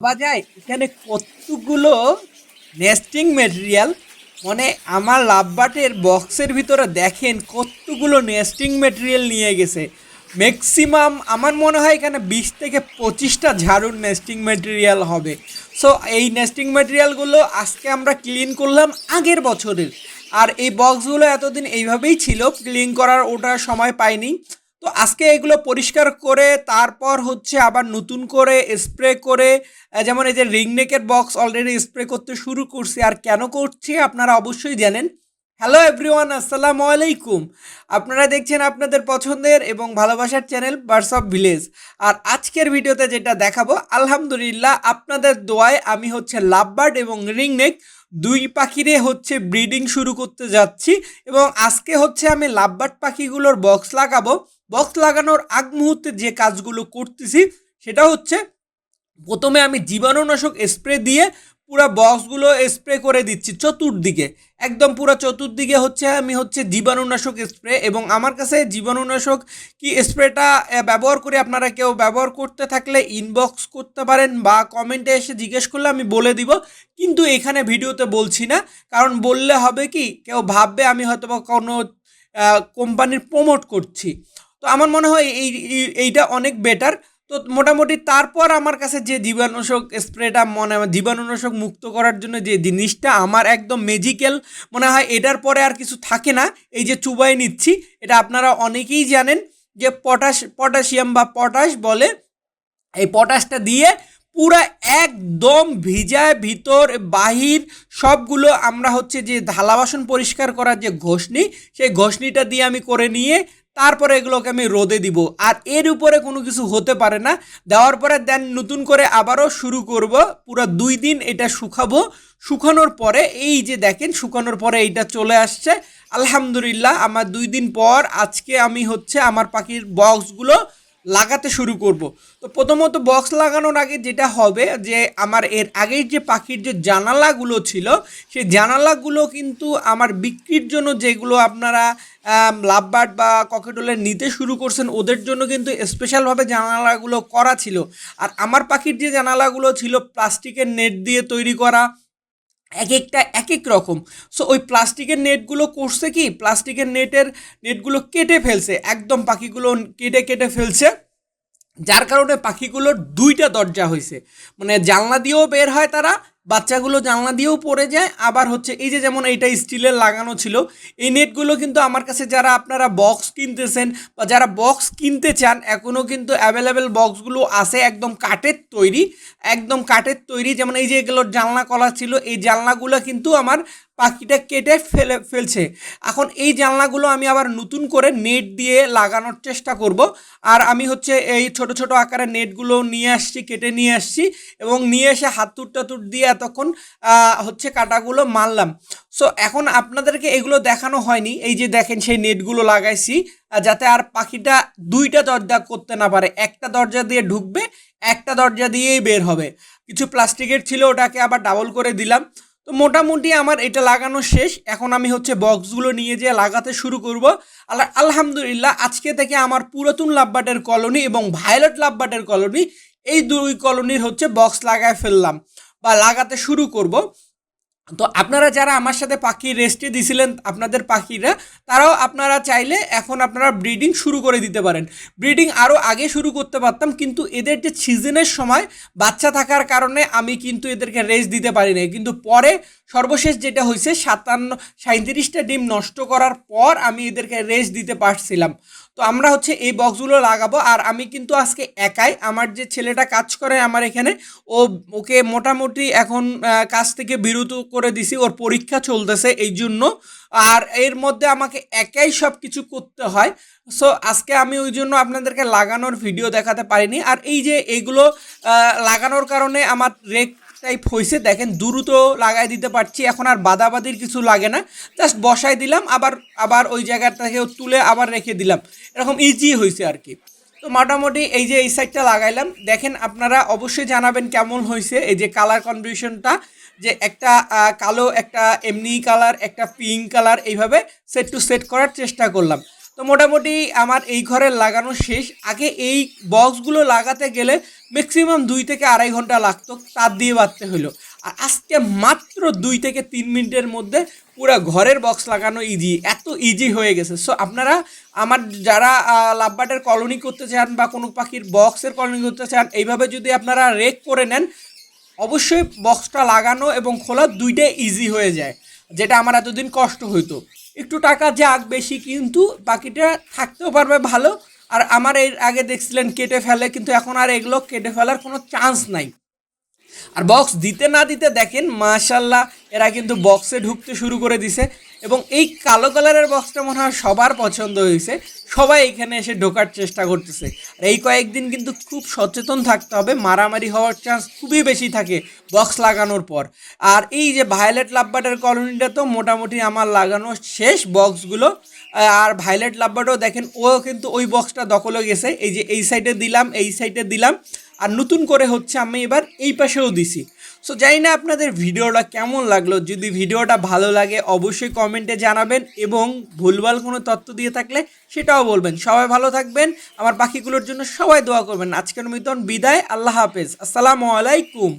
ভাবা যায়? এখানে কতগুলো নেস্টিং মেটেরিয়াল মানে আমার লাভবাটের বক্সের ভিতরে দেখেন কতগুলো নেস্টিং মেটেরিয়াল নিয়ে গেছে। ম্যাক্সিমাম আমার মনে হয় এখানে বিশ থেকে পঁচিশটা ঝাড়ুর নেস্টিং মেটেরিয়াল হবে। সো এই নেস্টিং মেটেরিয়ালগুলো আজকে আমরা ক্লিন করলাম আগের বছরের। আর এই বক্সগুলো এতদিন এইভাবেই ছিল ক্লিন করার ওটা সময় পাইনি। তো আজকে এগুলো পরিষ্কার করে, তারপর হচ্ছে আবার নতুন করে স্প্রে করে যেমন এই যে রিংনেকের বক্স অলরেডি স্প্রে করতে শুরু করছি। আর কেন করছি আপনারা অবশ্যই জানেন। হ্যালো এভরিওয়ান আসসালামু আলাইকুম। আপনারা দেখছেন আপনাদের পছন্দের এবং ভালোবাসার চ্যানেল বার্স অফ ভিলেজ আর আজকের ভিডিওতে যেটা দেখাবো, আলহামদুলিল্লাহ আপনাদের দোয়ায় আমি হচ্ছে লাভবার্ড এবং রিংনেক দুই পাখিরে হচ্ছে ব্রিডিং শুরু করতে যাচ্ছি এবং আজকে হচ্ছে আমি লাভবার্ড পাখিগুলোর বক্স লাগাবো। বক্স লাগানোর আগ মুহূর্তে যে কাজগুলো করতেছি, সেটা হচ্ছে প্রথমে আমি জীবাণুনাশক স্প্রে দিয়ে পুরো বক্সগুলো স্প্রে করে দিচ্ছি চতুর্দিকে। একদম পুরো চতুর্দিকে হচ্ছে আমি হচ্ছে জীবাণুনাশক স্প্রে এবং আমার কাছে জীবাণুনাশক কি স্প্রেটা ব্যবহার করে আপনারা কেউ ব্যবহার করতে থাকলে ইনবক্স করতে পারেন বা কমেন্টে এসে জিজ্ঞেস করলে আমি বলে দিব। কিন্তু এখানে ভিডিওতে বলছি না, কারণ বললে হবে কি, কেউ ভাববে আমি হয়তো বা কোনো কোম্পানির প্রমোট করছি। তো আমার মনে হয় এই, এই- এইটা অনেক বেটার তো মোটামুটি তারপর আমার কাছে যে জীবাণুনাশক স্প্রেটা মনে জীবাণুনাশক মুক্ত করার জন্য যে জিনিসটা আমার একদম মেজিক্যাল মনে হয়, এটার পরে আর কিছু থাকে না। এই যে চুবাই নিচ্ছি, এটা আপনারা অনেকেই জানেন যে পটাশ পটাশিয়াম বা পটাশ বলে, এই পটাশটা দিয়ে পুরা একদম ভিজায় ভিতর, বাহির সবগুলো আমরা হচ্ছে যে থালা বাসন পরিষ্কার করার যে ঘষনি, সেই ঘষনিটা দিয়ে আমি করে নিয়ে তারপরে এগুলোকে আমি রোদে দিব। আর এর উপরে কোনো কিছু হতে পারে না। দেওয়ার পরে দেন নতুন করে আবারও শুরু করব। পুরো দুই দিন এটা শুকাবো। শুকানোর পরে এই যে দেখেন, শুকানোর পরে এইটা চলে আসছে। আলহামদুলিল্লাহ, আমার দুই দিন পর আজকে আমি হচ্ছে আমার পাখির বক্সগুলো লাগাতে শুরু করব। তো প্রথমত বক্স লাগানোর আগে যেটা হবে যে আমার এর আগের যে পাখির যে জানালাগুলো ছিল, সেই জানালাগুলো কিন্তু আমার বিক্রির জন্য যেগুলো আপনারা লাভবার্ড বা ককেটলের নিতে শুরু করছেন, ওদের জন্য কিন্তু স্পেশালভাবে জানালাগুলো করা ছিল। আর আমার পাখির যে জানালাগুলো ছিল, প্লাস্টিকের নেট দিয়ে তৈরি করা এক একটা এক এক রকম। সো ওই প্লাস্টিকের নেটগুলো করছে কি? প্লাস্টিকের নেটের, নেটগুলো কেটে ফেলছে। একদম পাখিগুলো কেটে কেটে ফেলছে। যার কারণে পাখিগুলোর দুইটা দরজা হয়েছে মানে জানলা দিয়েও বের হয় তারা বাচ্চাগুলো জানলা দিয়েও পড়ে যায়। আবার হচ্ছে এই যে যেমন এইটা স্টিলের লাগানো ছিল, এই নেটগুলো কিন্তু আমার কাছে যারা আপনারা বক্স কিনতেছেন বা যারা বক্স কিনতে চান এখনও কিন্তু অ্যাভেলেবেল বক্সগুলো আছে একদম কাঠের তৈরি। একদম কাঠের তৈরি, যেমন এই যে এগুলোর জানলা কলা ছিল, এই জানলাগুলো কিন্তু আমার পাখিটা কেটে ফেলে, ফেলছে। এখন এই জানলাগুলো আমি আবার নতুন করে নেট দিয়ে লাগানোর চেষ্টা করব। আর আমি হচ্ছে এই ছোট ছোট আকারের নেটগুলো নিয়ে আসছি, কেটে নিয়ে আসছি এবং নিয়ে এসে হাতুর টাতুর দিয়ে এতক্ষণ হচ্ছে কাটাগুলো মারলাম। সো এখন আপনাদেরকে এগুলো দেখানো হয়নি। এই যে দেখেন সেই নেটগুলো লাগাইছি যাতে আর পাখিটা দুইটা দরজা করতে না পারে। একটা দরজা দিয়ে ঢুকবে, একটা দরজা দিয়েই বের হবে। কিছু প্লাস্টিকের ছিল, ওটাকে আবার ডাবল করে দিলাম। তো মোটামুটি আমার এটা লাগানো শেষ। এখন আমি হচ্ছে বক্সগুলো নিয়ে যেয়ে লাগাতে শুরু করব। আল্লাহ আলহামদুলিল্লাহ, আজকে থেকে আমার পুরাতন লাভবাটের কলোনি এবং ভায়োলেট লাভবাটের কলোনি, এই দুই কলোনির হচ্ছে বক্স লাগায় ফেললাম। বা লাগাতে শুরু করব। তো আপনারা যারা আমার সাথে পাখি রেস্টে দিছিলেন, আপনাদের পাখিরা, তারাও আপনারা চাইলে এখন আপনারা ব্রিডিং শুরু করে দিতে পারেন। ব্রিডিং আরও আগে শুরু করতে পারতাম, কিন্তু এদের যে সিজনের সময় বাচ্চা থাকার কারণে আমি কিন্তু এদেরকে রেস্ট দিতে পারি নাই। কিন্তু পরে সর্বশেষ যেটা হয়েছে, সাতান্ন সাঁত্রিশটা ডিম নষ্ট করার পর আমি এদেরকে রেস্ট দিতে পারছিলাম। তো আমরা হচ্ছে এই বক্সগুলো লাগাবো আর আমি কিন্তু আজকে একাই আমার যে ছেলেটা কাজ করে আমার এখানে, ও ওকে মোটামুটি এখন কাজ থেকে বিরত করে দিছি, ওর পরীক্ষা চলতেছে এই জন্য। আর এর মধ্যে আমাকে একাই সব কিছু করতে হয়। সো আজকে আমি ওই জন্য আপনাদেরকে লাগানোর ভিডিও দেখাতে পারিনি। আর এই যে এইগুলো লাগানোর কারণে আমার রেক টাইপ হয়েছে দেখেন, দ্রুত লাগাই দিতে পারছি। এখন আর বাদাবাদির কিছু লাগে না। জাস্ট বসাই দিলাম, আবার আবার ওই জায়গা থেকে তুলে আবার রেখে দিলাম। এরকম ইজি হয়েছে আর কি। তো মোটামুটি এই যে এই সাইডটা লাগাইলাম। দেখেন, আপনারা অবশ্যই জানাবেন কেমন হয়েছে এই যে কালার কম্বিনেশনটা যে একটা কালো, একটা এমনি কালার একটা পিঙ্ক কালার এইভাবে সেট টু সেট করার চেষ্টা করলাম। তো মোটামুটি আমার এই ঘরের লাগানো শেষ। আগে এই বক্সগুলো লাগাতে গেলে ম্যাক্সিমাম দুই থেকে আড়াই ঘণ্টা লাগতো, তার দিয়ে বাঁধতে হলো আর আজকে মাত্র দুই থেকে তিন মিনিটের মধ্যে পুরো ঘরের বক্স লাগানো ইজি এত ইজি হয়ে গেছে। সো আপনারা, আমার যারা লাভবাটের কলোনি করতে চান বা কোনো পাখির বক্সের কলোনি করতে চান, এইভাবে যদি আপনারা রেক করে নেন, অবশ্যই বক্সটা লাগানো এবং খোলা দুইটাই ইজি হয়ে যায়, যেটা আমার এতদিন কষ্ট হইতো। একটু টাকা যাক বেশি, কিন্তু পাখিটা থাকতেও পারবে ভালো। আর আমার এর আগে দেখছিলেন কেটে ফেলে, কিন্তু এখন আর এগুলো কেটে ফেলার কোনো চান্স নাই। আর বক্স দিতে না দিতে দেখেন মাশাল্লাহ এরা কিন্তু বক্সে ঢুকতে শুরু করে দিছে। এবং এই কালো কালারের বক্সটা মনে হয় সবার পছন্দ হয়েছে। সবাই এখানে এসে ঢোকার চেষ্টা করতেছে। আর এই কয়েকদিন কিন্তু খুব সচেতন থাকতে হবে, মারামারি হওয়ার চান্স খুবই বেশি থাকে বক্স লাগানোর পর। আর এই যে ভায়োলেট লাভবাটের কলোনিটা তো মোটামুটি আমার লাগানো শেষ বক্সগুলো আর ভায়োলেট লাভবাটও দেখেন, ও কিন্তু ওই বক্সটা দখলে গেছে। এই যে এই সাইডে দিলাম, এই সাইডে দিলাম। আর নতুন করে হচ্ছে আমি এবার এই পাশেও দিছি। সো জানি না আপনাদের ভিডিওটা কেমন লাগল। যদি ভিডিওটা ভালো লাগে, অবশ্যই কমেন্টে জানাবেন এবং ভুলভাল কোনো তথ্য দিয়ে থাকলে সেটাও বলবেন। সবাই ভালো থাকবেন, আমার পাখিগুলোর জন্য সবাই দোয়া করবেন। আজকের মিতন বিদায়, আল্লাহ হাফেজ। আসসালামু আলাইকুম।